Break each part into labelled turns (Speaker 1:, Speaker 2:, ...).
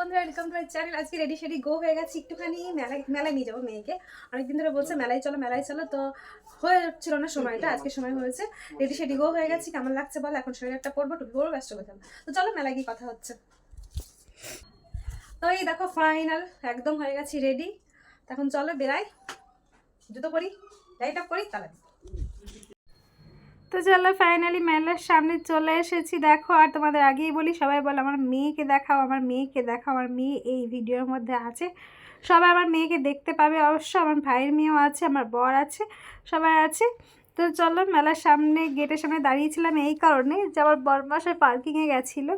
Speaker 1: বন্ধুরা welcome to my channel আজকে ready steady go হয়ে গেছে। একটুখানি মেলায় মেলায় নিয়ে যাব মেয়েকে। অনেকদিন ধরে বলছে মেলায় চলো মেলায় চলো। তো হয়ে যাচ্ছিল না সময়টা আজকে সময় হয়েছে। রেডি শেডি গো হয়ে গেছে। কেমন লাগছে বল? এখন শরীর একটা পরবো টুপি পরবো ব্যস্ত কথা তো চলো মেলায় গিয়ে কথা হচ্ছে। তো এই দেখো ফাইনাল একদম হয়ে গেছি রেডি এখন চলো বেরাই জুতো পরি লাইট আপ করি তাহলে তো চলো ফাইনালি মেলার সামনে চলে এসেছি। দেখো, আর তোমাদের আগেই বলি, সবাই বলে, আমার মেয়েকে দেখাও, আমার মেয়েকে দেখাও, আমার মেয়ে এই ভিডিওর মধ্যে আছে। সবাই আমার মেয়েকে দেখতে পাবে অবশ্য, আমার ভাইয়ের মেয়েও আছে, আমার বর আছে, সবাই আছে। তো চলো, মেলার সামনে গেটের সামনে দাঁড়িয়েছিলাম এই কারণে যে আমার বর বরমাসায় পার্কিংয়ে গেছিল।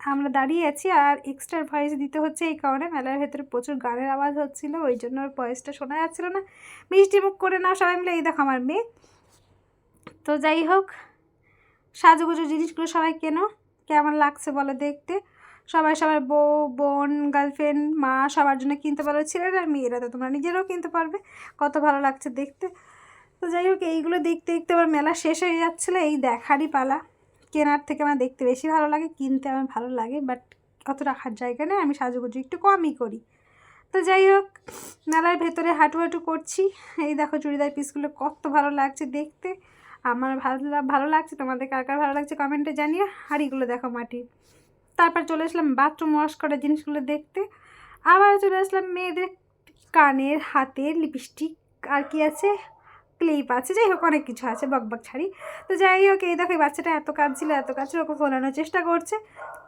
Speaker 1: আমরা দাঁড়িয়ে আছি, আর এক্সট্রা ভয়েস দিতে হচ্ছে এই কারণে মেলার ভেতরে প্রচুর গানের আওয়াজ হচ্ছিল, ওই জন্য ভয়েসটা শোনা যাচ্ছিল না। মিষ্টি মুখ করে নাও সবাই মিলে, এই দেখো আমার মেয়ে। তো যাই হোক, সাজুগুজু জিনিসগুলো সবাই কেনো, কেমন লাগছে বলো দেখতে। সবাই সবার বউ, বোন গার্লফ্রেন্ড মা সবার জন্য কিনতে পারো, ছেলেরা আর মেয়েরা তো তোমরা নিজেরাও কিনতে পারবে, কত ভালো লাগছে দেখতে। তো যাই হোক, এইগুলো দেখতে দেখতে আবার মেলা শেষ হয়ে যাচ্ছিল, এই দেখারই পালা। কেনার থেকে আমার দেখতে বেশি ভালো লাগে, কিনতে আমার ভালো লাগে বাট অত রাখার জায়গা নেই, আমি সাজুগুজু একটু কমই করি। তো যাই হোক, মেলার ভেতরে হাঁটু হাঁটু করছি, এই দেখো চুড়িদার পিসগুলো কত ভালো লাগছে দেখতে। আমার ভালো ভালো লাগছে, তোমাদের কার কার ভালো লাগছে কমেন্টে জানিয়ে আর এগুলো দেখো মাটি। তারপর চলে আসলাম বাথরুম ওয়াশ করার জিনিসগুলো দেখতে। আবার চলে আসলাম মেয়েদের কানের, হাতের লিপস্টিক আর কি আছে? ক্লিপ আছে। যাই হোক, অনেক কিছু আছে বকবক ছাড়ি। তো যাই হোক, এই দেখো, এই বাচ্চাটা এত কাজ ছিল এত কাজ ওকে ফোলানোর চেষ্টা করছে।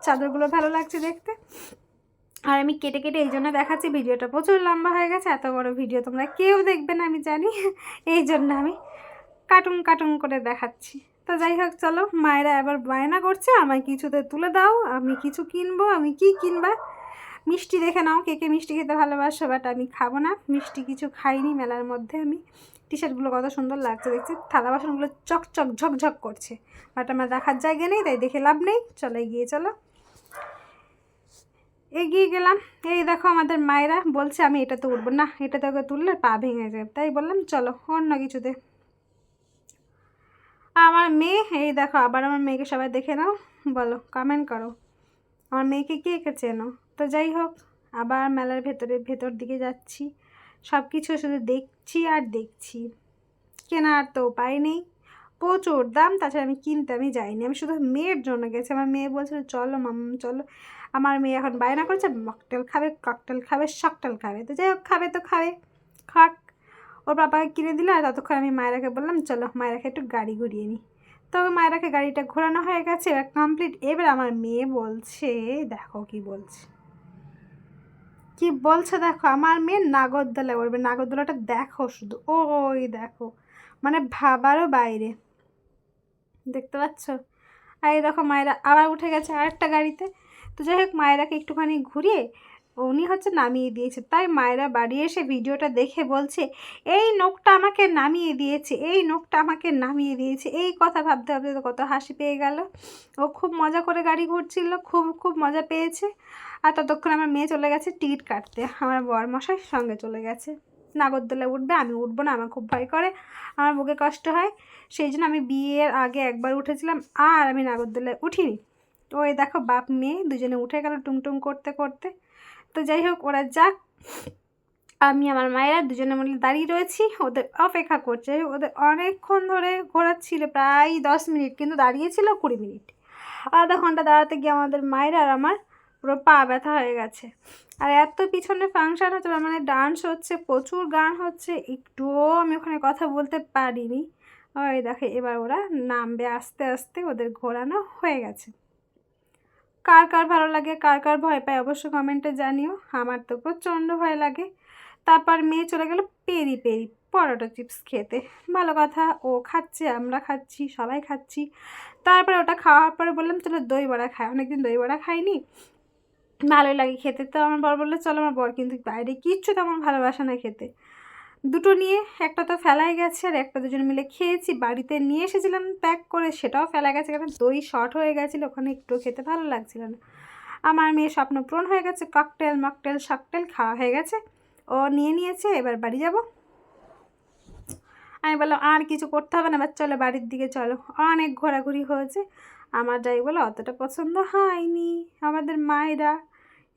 Speaker 1: চাদরগুলো ভালো লাগছে দেখতে। আর আমি কেটে কেটে এই জন্য দেখাচ্ছি, ভিডিওটা প্রচুর লম্বা হয়ে গেছে, এত বড় ভিডিও তোমরা কেউ দেখবে না, আমি জানি। এই জন্য আমি কার্টুন কার্টুন করে দেখাচ্ছি। তো যাই হোক, চলো, মায়েরা এবার বায়না করছে, আমায় কিছুতে তুলে দাও, আমি কিছু কিনবো, আমি কি কিনবা? মিষ্টি দেখে নাও, কে কে মিষ্টি খেতে ভালোবাসো, বাট আমি খাব না। মিষ্টি কিছু খাইনি মেলার মধ্যে আমি। টি শার্টগুলো কত সুন্দর লাগছে, দেখছি। থালা বাসনগুলো চকচক, ঝকঝক করছে, বাট আমার রাখার জায়গা নেই, তাই দেখে লাভ নেই। চলো, এগিয়ে চলো। এগিয়ে গেলাম। এই দেখো, আমাদের মায়েরা বলছে, আমি এটাতে উঠবো। না এটাতে ওকে তুললে পা ভেঙে যাবে। তাই বললাম, চলো, অন্য কিছুতে। আমার মেয়ে, এই দেখো, আবার আমার মেয়েকে সবাই দেখে নাও। বলো কমেন্ট করো। আমার মেয়েকে কে কে চেনো? তো যাই হোক, আবার মেলার ভেতরে, ভেতর দিকে যাচ্ছি। সব কিছু শুধু দেখছি আর দেখছি। কেনার তো উপায় নেই। প্রচুর দাম, তাছাড়া আমি কিনতে আমি যাইনি। আমি শুধু মেয়ের জন্য গেছি। আমার মেয়ে বলছিল, চলো মাম, চলো। আমার মেয়ে এখন বায়না করছে, মকটেল খাবে, ককটেল খাবে, শকটেল খাবে। তো যাই হোক, খাবে তো খাবে। খাক ওর বাবাকে কিনে দিল আর ততক্ষণ আমি মায়েরাকে বললাম, চলো মায়েরাকে একটু গাড়ি ঘুরিয়ে নিই তবে মায়েরাকে গাড়িটা ঘোরানো হয়ে গেছে, এবার কমপ্লিট এবার আমার মেয়ে বলছে, দেখো কি বলছে। কি বলছে দেখো, আমার মেয়ে নাগরদোলা উঠবে নাগরদোলাটা দেখো শুধু, ওই দেখো মানে ভাবারও বাইরে। দেখতে পাচ্ছ? আর এই দেখো মায়েরা আবার উঠে গেছে আরেকটা গাড়িতে। তো যাই হোক, মায়েরাকে একটুখানি ঘুরিয়ে উনি হচ্ছে নামিয়ে দিয়েছে। তাই মায়েরা বাড়ি এসে ভিডিওটা দেখে বলছে, এই নোকটা আমাকে নামিয়ে দিয়েছে, এই নোকটা আমাকে নামিয়ে দিয়েছে। এই কথা ভাবতে ভাবতে তো কত হাসি পেয়ে গেল। ও খুব মজা করে গাড়ি ঘুরছিল, খুব খুব মজা পেয়েছে। আর ততক্ষণ আমার মেয়ে চলে গেছে টিকিট কাটতে। আমার বর মশাই সঙ্গে চলে গেছে। নাগরদোলায় উঠবে, আমি উঠবো না, আমার খুব ভয় করে, আমার বুকে কষ্ট হয়। সেই জন্য আমি বিয়ের আগে একবার উঠেছিলাম, আর আমি নাগরদোলায় উঠিনি। ওই দেখো বাপ মেয়ে দুজনে উঠে গেল টুংটুং করতে করতে। তো যাই হোক, ওরা যাক। আমি আমার মায়েরা দুজনে মিলে দাঁড়িয়ে রয়েছি। ওদের অপেক্ষা করছে। ওদের অনেকক্ষণ ধরে ঘোরাচ্ছিল, প্রায় দশ মিনিট, কিন্তু দাঁড়িয়েছিল কুড়ি মিনিট। আধা ঘণ্টা দাঁড়াতে গিয়ে আমাদের মায়েরা আর আমার পুরো পা ব্যথা হয়ে গেছে। আর এত পিছনে ফাংশন হচ্ছে মানে ডান্স হচ্ছে, প্রচুর গান হচ্ছে, একটুও আমি ওখানে কথা বলতে পারিনি। ওই দেখে এবার ওরা নামবে, আস্তে আস্তে ওদের ঘোরানো হয়ে গেছে। কার কার ভালো লাগে, কার কার ভয় পায় অবশ্যই কমেন্টে জানিও। আমার তো প্রচণ্ড ভয় লাগে। তারপর মেয়ে চলে গেল পেরি পেরি পরোটা চিপস খেতে। ভালো কথা, ও খাচ্ছে, আমরা খাচ্ছি, সবাই খাচ্ছি। তারপরে ওটা খাওয়ার পরে বললাম, চলো দই বড়া খাই। অনেকদিন দই বড়া খাইনি। ভালোই লাগে খেতে। তো আমার বর বলল, চলো আমার বর কিন্তু বাইরে কিচ্ছু তেমন ভালোবাসে না খেতে। দুটো নিয়ে, একটা তো ফেলাই গেছে আর একটা দুজন মিলে খেয়েছি। বাড়িতে নিয়ে এসেছিলাম, প্যাক করে, সেটাও ফেলা গেছে কারণ দই শর্ট হয়ে গেছিল, ওখানে একটু খেতে ভালো লাগছিল না। আমার মেয়ে স্বপ্ন পূরণ হয়ে গেছে ককটেল মকটেল শকটেল খাওয়া হয়ে গেছে। ও নিয়ে নিয়েছে, এবার বাড়ি যাব। আমি বললাম, আর কিছু করতে হবে না, এবার চলো বাড়ির দিকে চলো। অনেক ঘোরাঘুরি হয়েছে। আমার যাই বলো অতটা পছন্দ হয়নি। আমাদের মায়েরা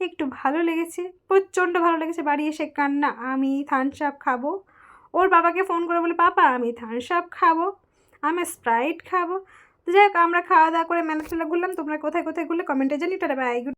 Speaker 1: একটু ভালো লেগেছে, প্রচণ্ড ভালো লেগেছে। বাড়ি এসে কান্না, আমি থানস আপ খাব। ওর বাবাকে ফোন করে বলে পাপা আমি থানস আপ খাব, আমি স্প্রাইট খাব। তো যাই হোক, আমরা খাওয়া দাওয়া করে মেলা টেলা ঘুরলাম। তোমরা কোথায় কোথায় ঘুরলে কমেন্টে জানি টাটা বাই